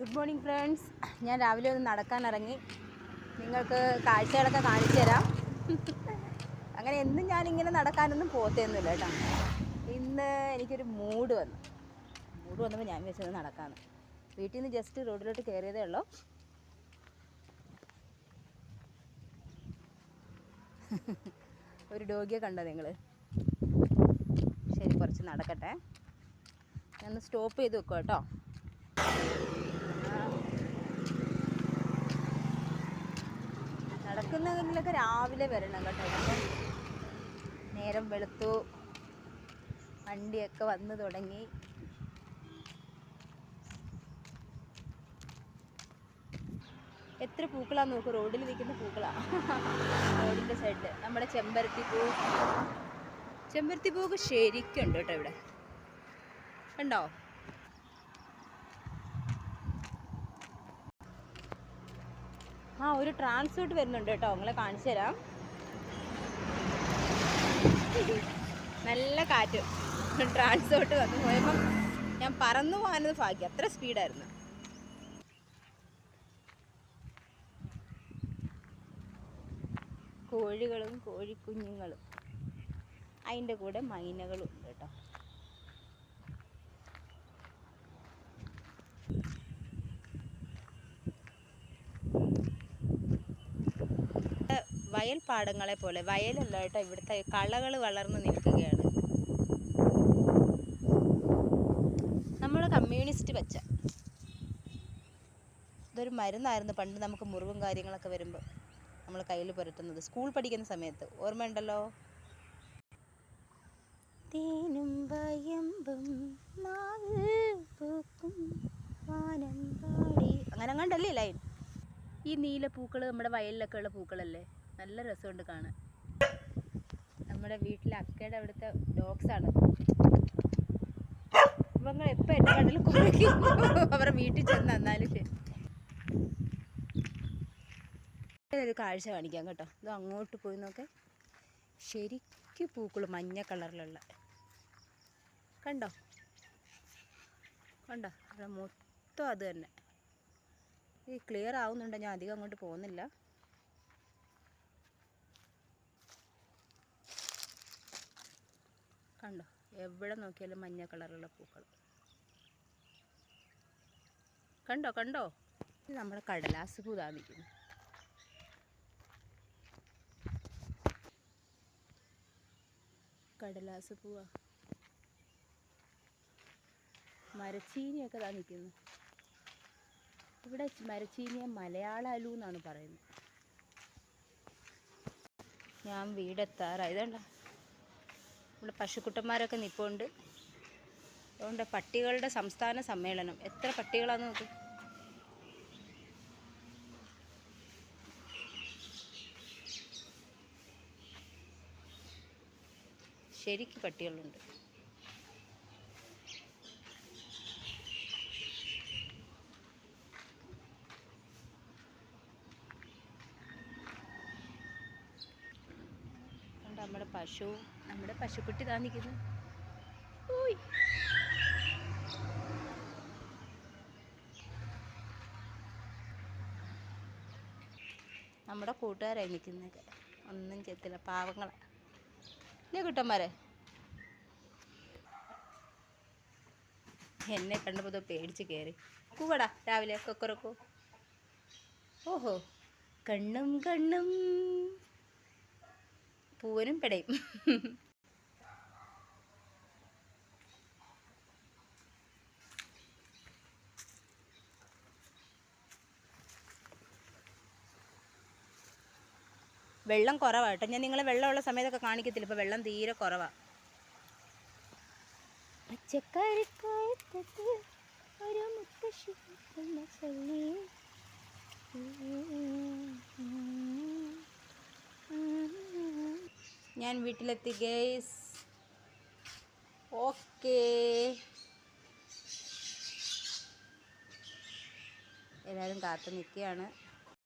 Good morning friends. ഞാൻ രാവിലെ ഒന്ന് നടക്കാൻ ഇറങ്ങി. നിങ്ങൾക്ക് കാഴ്ചകളൊക്കെ കാണിച്ചു തരാം. അങ്ങനെ എന്നും ഞാനിങ്ങനെ നടക്കാനൊന്നും പോത്തേന്നുമില്ല കേട്ടോ. ഇന്ന് എനിക്കൊരു മൂഡ് വന്നു. മൂഡ് വന്നപ്പോൾ ഞാൻ വെച്ചത് നടക്കാമെന്ന് വീട്ടിൽ നിന്ന് ജസ്റ്റ് റോഡിലോട്ട് കയറിയതേ ഉള്ളൂ. ഒരു ഡോഗിയെ കണ്ടോ നിങ്ങൾ ശരി കുറച്ച് നടക്കട്ടെ. ഞാൻ സ്റ്റോപ്പ് ചെയ്ത് വെക്കുക കേട്ടോ. നടക്കുന്നെങ്കിലൊക്കെ രാവിലെ വരണം കേട്ടോ. നേരം വെളുത്തു. വണ്ടിയൊക്കെ വന്നു തുടങ്ങി. എത്ര പൂക്കളാന്ന് നോക്കൂ. റോഡിൽ നിൽക്കുന്ന പൂക്കളാ. റോഡിന്റെ സൈഡിൽ നമ്മുടെ ചെമ്പരത്തി പൂ. ചെമ്പരത്തി പൂക്ക് ശരിക്കുണ്ട് കേട്ടോ ഇവിടെ. കണ്ടോ? ആ ഒരു ട്രാൻസ്പോർട്ട് വരുന്നുണ്ട് കേട്ടോ. നിങ്ങളെ കാണിച്ചു തരാം. നല്ല കാറ്റ്. ട്രാൻസ്പോർട്ട് വന്ന് പോയപ്പം ഞാൻ പറന്നു പോകാനത് ഭാഗ്യം. അത്ര സ്പീഡായിരുന്നു. കോഴികളും കോഴിക്കുഞ്ഞുങ്ങളും. അതിന്റെ കൂടെ മൈനകളും ഉണ്ട് കേട്ടോ. വയൽ പാടങ്ങളെ പോലെ വയലല്ല കേട്ടോ ഇവിടുത്തെ കളകൾ വളർന്നു നിൽക്കുകയാണ്. നമ്മൾ കമ്മ്യൂണിസ്റ്റ് പച്ച. ഇതൊരു മരുന്നായിരുന്നു പണ്ട് നമുക്ക് മുറിവും കാര്യങ്ങളൊക്കെ വരുമ്പോൾ നമ്മൾ കയ്യിൽ പുരട്ടുന്നത്. സ്കൂൾ പഠിക്കുന്ന സമയത്ത് ഓർമ്മയുണ്ടല്ലോ? തേനും വയമ്പും പൂക്കും അങ്ങനെ കണ്ടല്ലേ ലൈൻ ഈ നീല പൂക്കൾ നമ്മുടെ വയലിലൊക്കെ ഉള്ള പൂക്കളല്ലേ? നല്ല രസമുണ്ട് കാണാൻ. നമ്മുടെ വീട്ടിലെ അക്കയുടെ അവിടുത്തെ ഡോഗ്സ് ആണ്. ഇവങ്ങൾ എപ്പോൾ എന്റെ കണ്ണിൽ കുറിക്കും അവരുടെ വീട്ടിൽ ചെന്ന് എന്നാലും ഒരു കാഴ്ച കാണിക്കാം കേട്ടോ. ഇത് അങ്ങോട്ട് പോയി നോക്കെ. ശരിക്കും പൂക്കൾ മഞ്ഞ കളറിലുള്ള. കണ്ടോ? കണ്ടോ? അവിടെ മൊത്തം അത് തന്നെ. ഈ ക്ലിയർ ആവുന്നുണ്ടോ. ഞാൻ അധികം അങ്ങോട്ട് പോകുന്നില്ല. കണ്ടോ? എവിടെ നോക്കിയാലും മഞ്ഞ കളറുള്ള പൂക്കൾ. കണ്ടോ കണ്ടോ? ഇത് നമ്മുടെ കടലാസ് പൂ താമിക്കുന്നു കടലാസ് പൂവ. മരച്ചീനിയൊക്കെ താ നിൽക്കുന്നു ഇവിടെ മരച്ചീനിയെ മലയാളാലു എന്നാണ് പറയുന്നത്. ഞാൻ വീടെത്താറായി. ഇവിടെ പശുക്കുട്ടന്മാരൊക്കെ നിൽപ്പുണ്ട് അതുകൊണ്ട് പട്ടികളുടെ സംസ്ഥാന സമ്മേളനം. എത്ര പട്ടികളാന്ന് നോക്ക്. ശരിക്ക് പട്ടികളുണ്ട് കണ്ടോ നമ്മുടെ പശു നമ്മുടെ പശുക്കുട്ടി താ നിൽക്കുന്നു ഊയ്. നമ്മുടെ കൂട്ടുകാരായി നിൽക്കുന്നതൊക്കെ ഒന്നും ചെത്തില്ല പാവങ്ങളെ. ഇല്ലേ കുട്ടന്മാരെ? എന്നെ കണ്ടപ്പോൾ പേടിച്ച് കയറി കൂവടാ രാവിലെ കൊക്കറക്കോ ഓഹോ. കണ്ണും കണ്ണും. പൂവനും പെടയും. വെള്ളം കുറവാണ് കേട്ടോ. ഞാൻ നിങ്ങളെ വെള്ളമുള്ള സമയത്തൊക്കെ കാണിക്കത്തില്ല. ഇപ്പൊ വെള്ളം തീരെ കുറവാണ് ചൊല്ലി. ഞാൻ വീട്ടിലെത്തി ഗേസ് ഓക്കേ എല്ലാവരും കാത്തു നിൽക്കുകയാണ്.